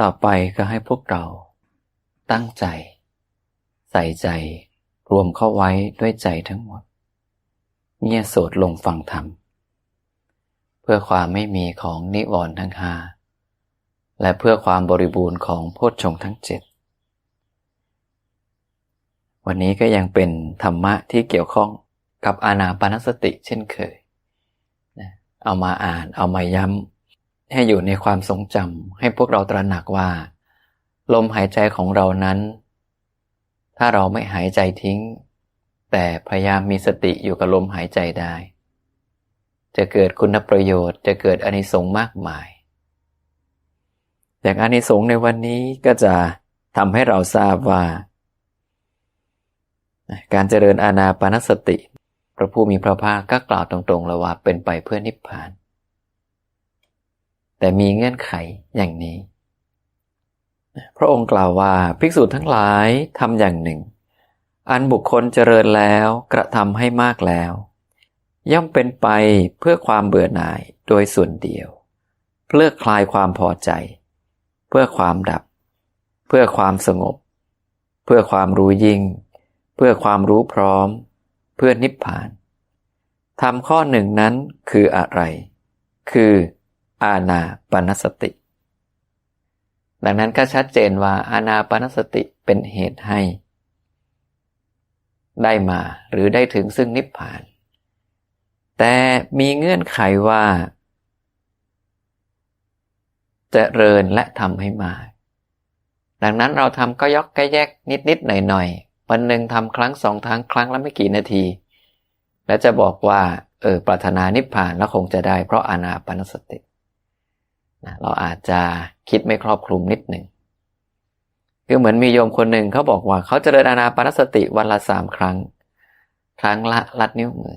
ต่อไปก็ให้พวกเรา ตั้งใจ ใส่ใจ รวมเข้าไว้ด้วยใจทั้งหมด เงียโสดลงฟังธรรม เพื่อความไม่มีของนิวรณ์ทั้งห้าและเพื่อความบริบูรณ์ของโพชฌงทั้งเจ็ดวันนี้ก็ยังเป็นธรรมะที่เกี่ยวข้องกับอานาปานสติเช่นเคย เอามาอ่านเอามาย้ำ ให้อยู่ในความทรงจำให้พวกเราตระหนักว่า ลมหายใจของเรานั้น ถ้าเราไม่หายใจทิ้ง แต่พยายามมีสติอยู่กับลมหายใจได้ จะเกิดคุณประโยชน์จะเกิดอนิสงส์มากมาย อย่างอนิสงส์ในวันนี้ก็จะทำให้เราทราบว่า การเจริญอาณาปานสติ พระผู้มีพระภาคก็กล่าวตรงๆเลยว่าเป็นไปเพื่อนิพพาน แต่มีเงื่อนไขอย่างนี้ พระองค์กล่าวว่าภิกษุทั้งหลายทำอย่างหนึ่ง อันบุคคลเจริญแล้วกระทำให้มากแล้ว ย่อมเป็นไปเพื่อความเบื่อหน่ายโดยส่วนเดียว เพื่อคลายความพอใจ เพื่อความดับ เพื่อความสงบ เพื่อความรู้ยิ่ง เพื่อความรู้พร้อม เพื่อนิพพานทำข้อหนึ่งนั้นคืออะไร คือ อาณาปณสติ ดังนั้นก็ชัดเจนว่าอาณาปณสติเป็นเหตุให้ ได้มาหรือได้ถึงซึ่งนิพพาน แต่มีเงื่อนไขว่าจะเริญและทำให้มาก ดังนั้นเราทำก็ยกก็แยกนิดนิดหน่อยหน่อยวันหนึ่งทำครั้งสองครั้งครั้งละไม่กี่นาที และจะบอกว่า เออปรารถนานิพพานแล้วคงจะได้เพราะอานาปนสติ นะเราอาจจะคิดไม่ครอบคลุมนิดหนึ่งคือเหมือนมีโยมคนหนึ่งเขาบอกว่าเขาจเจริญอานาปนสติวันละสามครั้ง ครั้งละลัดนิ้วมือ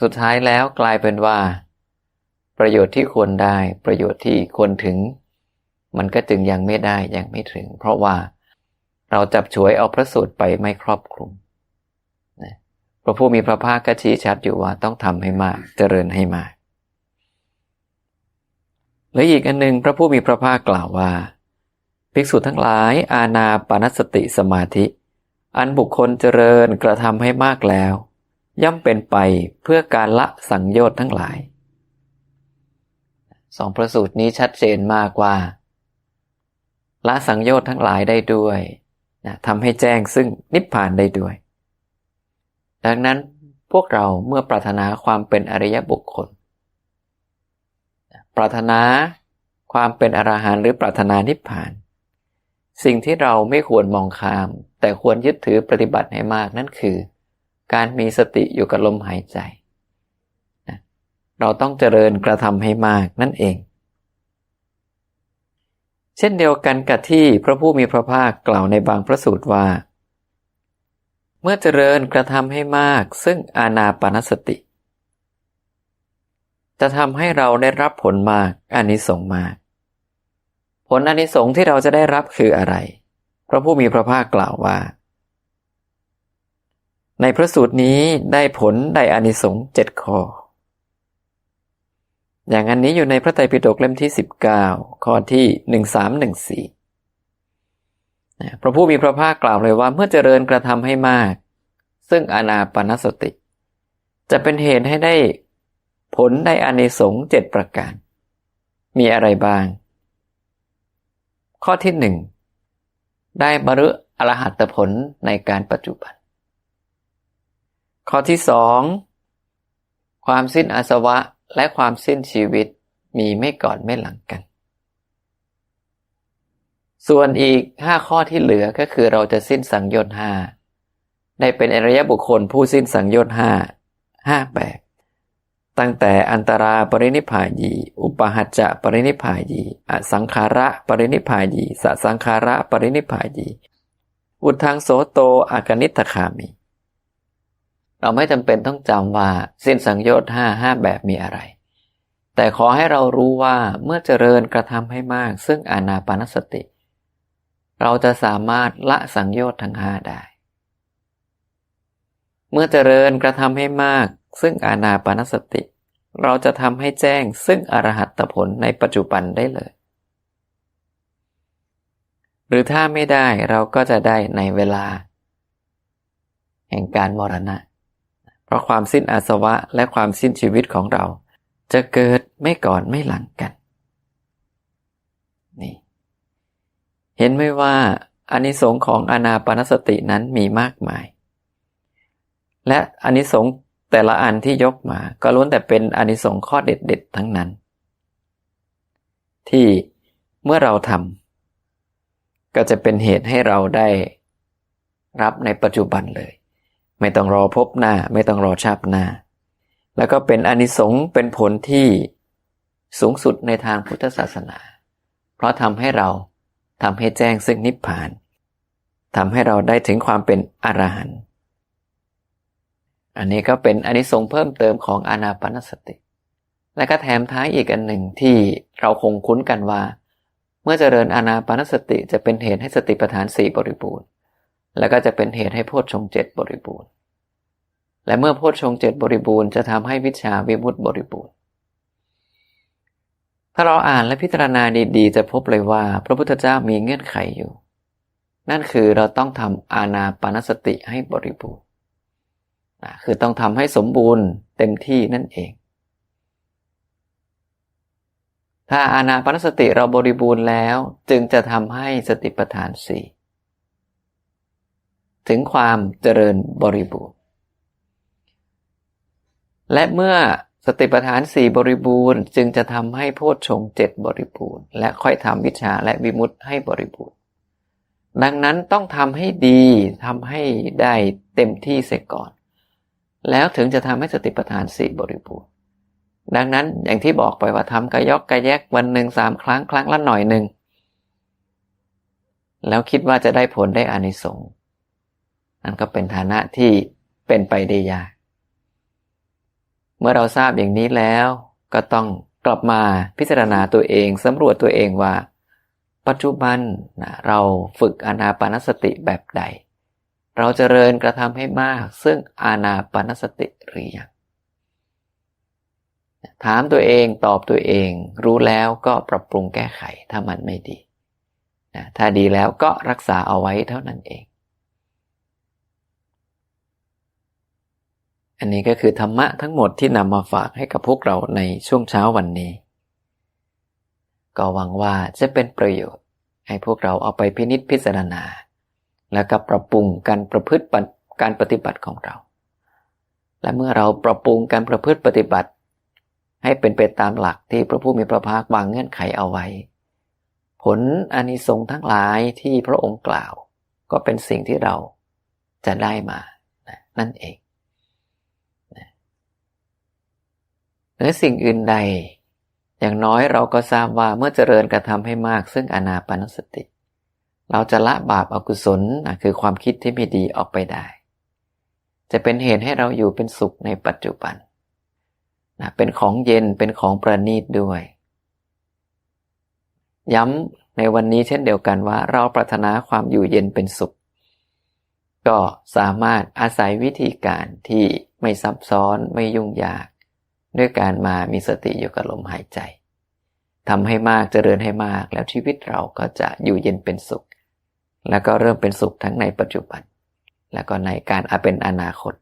สุดท้ายแล้วกลายเป็นว่า ประโยชน์ที่ควรได้ประโยชน์ที่ควรถึง มันก็จึงยังไม่ได้ยังไม่ถึง เพราะว่าเราจับฉวยเอาพระสูตรไปไม่ครอบคลุมพระผู้มีพระภาคก็ชี้ชัดอยู่ว่าต้องทำให้มากเจริญให้มาก และอีกอันหนึ่งพระผู้มีพระภาคกล่าวว่า ภิกษุทั้งหลาย อาณาปานสติสมาธิ อันบุคคลเจริญกระทำให้มากแล้ว ย่อมเป็นไปเพื่อการละสังโยชน์ทั้งหลายสองประสูตรนี้ชัดเจนมากว่า ละสังโยชน์ทั้งหลายได้ด้วยนะทำให้แจ้งซึ่งนิพพานได้ด้วย ดังนั้นพวกเราเมื่อปรารถนาความเป็นอริยบุคคล ปรารถนาความเป็นอรหันต์หรือปรารถนานิพพาน สิ่งที่เราไม่ควรมองข้าม แต่ควรยึดถือปฏิบัติให้มากนั่นคือ การมีสติอยู่กับลมหายใจเราต้องเจริญกระทำให้มากนั่นเอง เช่นเดียวกันกับที่พระผู้มีพระภาคกล่าวในบางพระสูตรว่า เมื่อเจริญกระทำให้มากซึ่งอาณาปณสติ จะทำให้เราได้รับผลมากอานิสงส์มาก ผลอานิสงส์ที่เราจะได้รับคืออะไร พระผู้มีพระภาคกล่าวว่า ในพระสูตรนี้ได้ผลได้อานิสงส์เจ็ดข้อ อย่างอันนี้อยู่ในพระไตรปิฎกเล่มที่ 19 ข้อที่ 1314พระผู้มีพระภาคกล่าวเลยว่าเมื่อเจริญกระทำให้มาก ซึ่งอนาปนสติ จะเป็นเหตุให้ได้ ผลได้อานิสงส์เจ็ดประการ มีอะไรบ้าง ข้อที่หนึ่งได้บรรลุอรหัตผลในการปัจจุบัน ข้อที่สองความสิ้นอาสวะและความสิ้นชีวิตมีไม่ก่อนไม่หลังกัน ส่วนอีกห้าข้อที่เหลือก็คือเราจะสิ้นสังโยชน์ห้าได้เป็นอริยบุคคลผู้สิ้นสังโยชน์ห้าห้าแปด ตั้งแต่อันตราปรินิพายี อุปหัจจะปรินิพายี อสังขาระปรินิพายีสสังขาระปรินิพายี อุทังโสโตอากนิตคามี เราไม่จำเป็นต้องจำว่าสิ้นสังโยชน์ห้าห้าแบบมีอะไร แต่ขอให้เรารู้ว่าเมื่อเจริญกระทำให้มาก ซึ่งอานาปานสติ เราจะสามารถละสังโยชน์ทั้งห้าได้ เมื่อเจริญกระทำให้มากซึ่งอานาปานสติ เราจะทำให้แจ้งซึ่งอรหัตผลในปัจจุบันได้เลย หรือถ้าไม่ได้เราก็จะได้ในเวลา แห่งการมรณะ เพราะความสิ้นอาสวะและความสิ้นชีวิตของเรา จะเกิดไม่ก่อนไม่หลังกัน นี่ เห็นไหมว่าอานิสงส์ของอนาปนสตินั้นมีมากมาย และอานิสงส์ แต่ละอันที่ยกมา ก็ล้วนแต่เป็นอนิสงส์ข้อเด็ดๆทั้งนั้น ที่เมื่อเราทำก็จะเป็นเหตุให้เราได้รับในปัจจุบันเลย ไม่ต้องรอพบหน้า ไม่ต้องรอชาบหน้า แล้วก็เป็นอนิสงส์เป็นผลที่สูงสุดในทางพุทธศาสนา เพราะทำให้เราทำให้แจ้งซึ่งนิพพานทำให้เราได้ถึงความเป็นอรหันต์ อันนี้ก็เป็นอานิสงส์เพิ่มเติมของอานาปนสติ และก็แถมท้ายอีกอันหนึ่งที่เราคงคุ้นกันว่า เมื่อเจริญอานาปนสติจะเป็นเหตุให้สติปัฏฐานสี่บริบูรณ์ แล้วก็จะเป็นเหตุให้โพชฌงเจ็ดบริบูรณ์ และเมื่อโพชฌงเจ็ดบริบูรณ์จะทำให้วิชาวิมุตติบริบูรณ์ ถ้าเราอ่านและพิจารณาดีๆ จะพบเลยว่า พระพุทธเจ้ามีเงื่อนไขอยู่ นั่นคือเราต้องทำอานาปนสติให้บริบูรณ์ คือต้องทำให้สมบูรณ์เต็มที่นั่นเอง ถ้าอานาปนสติเราบริบูรณ์แล้ว จึงจะทำให้สติปัฏฐานสี่ถึงความเจริญบริบูรณ์ และเมื่อสติปัฏฐานสี่บริบูรณ์ จึงจะทำให้โพชฌงเจ็ดบริบูรณ์ และค่อยทำวิชาและวิมุตติให้บริบูรณ์ ดังนั้นต้องทำให้ดีทำให้ได้เต็มที่เสียก่อน แล้วถึงจะทำให้สติปัฏฐานสี่บริบูรณ์ดังนั้นอย่างที่บอกไปว่าทำกระยอกกระแยกวันหนึ่งสามครั้งครั้งละหน่อยหนึ่งแล้วคิดว่าจะได้ผลได้อานิสงส์นั่นก็เป็นฐานะที่เป็นไปได้ยากเมื่อเราทราบอย่างนี้แล้วก็ต้องกลับมาพิจารณาตัวเองสำรวจตัวเองว่า ปัจจุบันเราฝึกอนาปานสติแบบใด เราจเจริญกระทำให้มาก ซึ่งอานาปานสติหรือยังถามตัวเองตอบตัวเอง รู้แล้วก็ปรับปรุงแก้ไขถ้ามันไม่ดีนะถ้าดีแล้วก็รักษาเอาไว้เท่านั้นเอง อันนี้ก็คือธรรมะทั้งหมดที่นำมาฝากให้กับพวกเราในช่วงเช้าวันนี้ ก็หวังว่าจะเป็นประโยชน์ ให้พวกเราเอาไปพินิจพิจารณา แล้วก็ปรับปรุงการประพฤติการปฏิบัติของเรา และเมื่อเราปรับปรุงการประพฤติปฏิบัติ ให้เป็นไปตามหลักที่พระผู้มีพระภาควางเงื่อนไขเอาไว้ ผลอานิสงส์ทั้งหลายที่พระองค์กล่าว ก็เป็นสิ่งที่เราจะได้มานั่นเองหรือสิ่งอื่นใด อย่างน้อยเราก็ทราบว่าเมื่อเจริญกระทำให้มากซึ่งอนาปานสติ เราจะละบาปอากุศลคือความคิดที่ไม่ดีออกไปได้ จะเป็นเหตุให้เราอยู่เป็นสุขในปัจจุบันนะเป็นของเย็นเป็นของประณีตด้วย ย้ำในวันนี้เช่นเดียวกันว่า เราปรารถนาความอยู่เย็นเป็นสุข ก็สามารถอาศัยวิธีการที่ไม่ซับซ้อนไม่ยุ่งยาก ด้วยการมามีสติอยู่กับลมหายใจทำให้มากเจริญให้มากแล้วชีวิตเราก็จะอยู่เย็นเป็นสุข แล้วก็เริ่มเป็นสุขทั้งในปัจจุบัน แล้วก็ในการอาเป็นอนาคต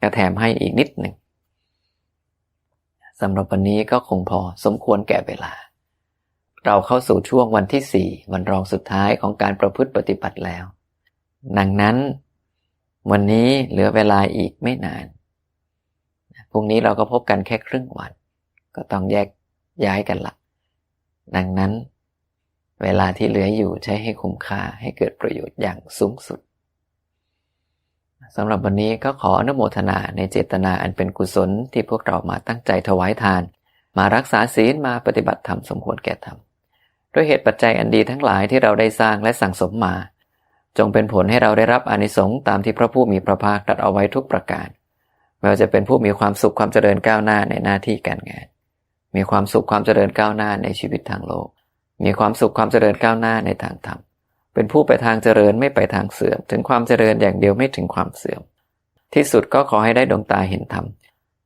ก็แถมให้อีกนิดหนึ่งสำหรับวันนี้ก็คงพอสมควรแก่เวลา เราเข้าสู่ช่วงวันที่สี่วันรองสุดท้ายของการประพฤติปฏิบัติแล้ว ดังนั้น วันนี้เหลือเวลาอีกไม่นานพรุ่งนี้เราก็พบกันแค่ครึ่งวัน ก็ต้องแยกย้ายกันละดังนั้น เวลาที่เหลืออยู่ใช้ให้คุ้มค่าให้เกิดประโยชน์อย่างสูงสุดสำหรับวันนี้ก็ขออนุโมทนาในเจตนาอันเป็นกุศลที่พวกเรามาตั้งใจถวายทาน มารักษาศีลมาปฏิบัติธรรมสมควรแก่ธรรมด้วยเหตุปัจจัยอันดีทั้งหลายที่เราได้สร้างและสั่งสมมา จงเป็นผลให้เราได้รับอนิสงส์ตามที่พระผู้มีพระภาคตรัสเอาไว้ทุกประการไม่ว่าจะเป็นผู้มีความสุขความเจริญก้าวหน้าในหน้าที่การงาน มีความสุขความเจริญก้าวหน้าในชีวิตทางโลก มีความสุขความเจริญก้าวหน้าในทางธรรม เป็นผู้ไปทางเจริญไม่ไปทางเสื่อม ถึงความเจริญอย่างเดียวไม่ถึงความเสื่อม ที่สุดก็ขอให้ได้ดวงตาเห็นธรรม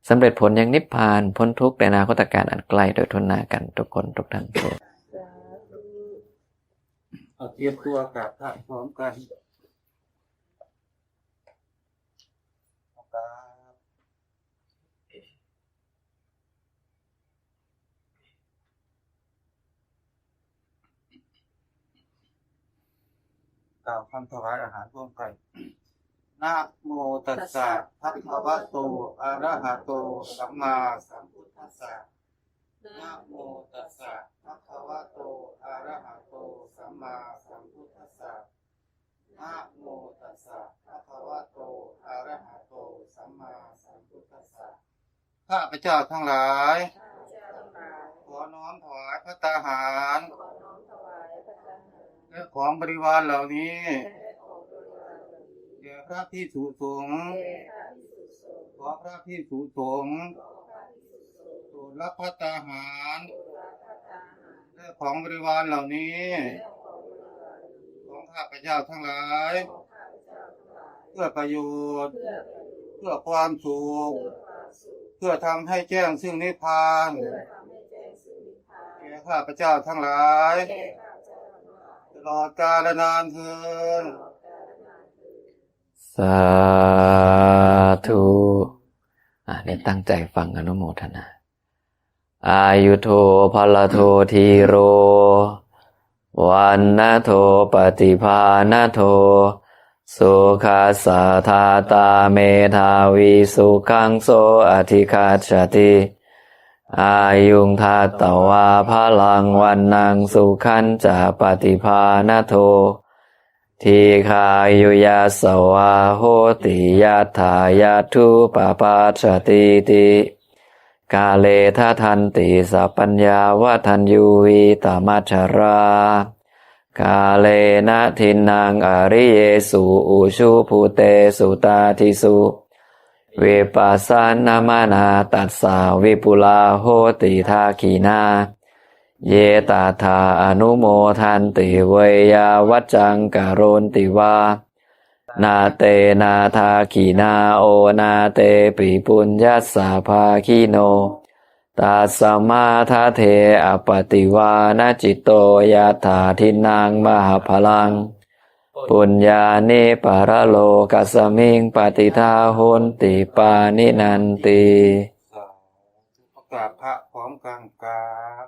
สำเร็จผลยังนิพพานพ้นทุกข์ในนาคตการอันไกลโดยทุนนากันทุกคนทุกท่านเอาเตรียมตัวกราบพระพร้อมกัน กราบกล่าวคำถวายอาหารร่วมกันนะโมตัสสะภะคะวะโตอะระหะโตสัมมาสัมพุทธัสสะนะโมตัสสะภะคะวะโตอะระหะโตสัมมาสัมพุทธัสสะนะโมตัสสะภะคะวะโตอะระหะโตสัมมาสัมพุทธัสสะข้าพเจ้าทั้งหลาย ขอน้อมถวายพระตาหาร และของบริวารเหล่านี้แด่พระพิสุสงฆ์ขอพระพิสุสงฆ์โปรดรับพระตาหารและของบริวารเหล่านี้ ของข้าพเจ้าทั้งหลาย เพื่อประโยชน์ เพื่อความสุขเพื่อทำให้แจ้งซึ่งนิพพานแก่ข้าพเจ้าทั้งหลาย ตลอดกาลนานเทินสาธุอะเนี่ยตั้งใจฟังอนุโมทนา อายุโทภลโททีโร วันนะโทปฏิภาณโท สุขาสาธาตาเมธาวิสุขังโสอธิคาชติ อายุงทาตวาพลังวันนังสุขันจะปฏิภาณโท ทีคายุยาสวาโหติยาถายาทุปปาชติติกาเลทัทันติสัปัญญาวัทันยูวิตามัชรา กาเลนะทินังอริเยสุอุชุภูเตสุตาทิสุ เวปัสสนามานาตัสสาวิปุลาโหติทาขีนา เยตาธาอนุโมทันติเวยาวัจังกโรนติวา นาเตนาทาขีนาโอนาเตปิปุญญาสาภาคีโนตัสมาทาเทอปติวานาจิตโตยาถาทินังมหาพลัง ปุญญาเนปารโลกัสมิงปฏิทาโหนติปานินันติประกราบพระพร้อมกลางกราบ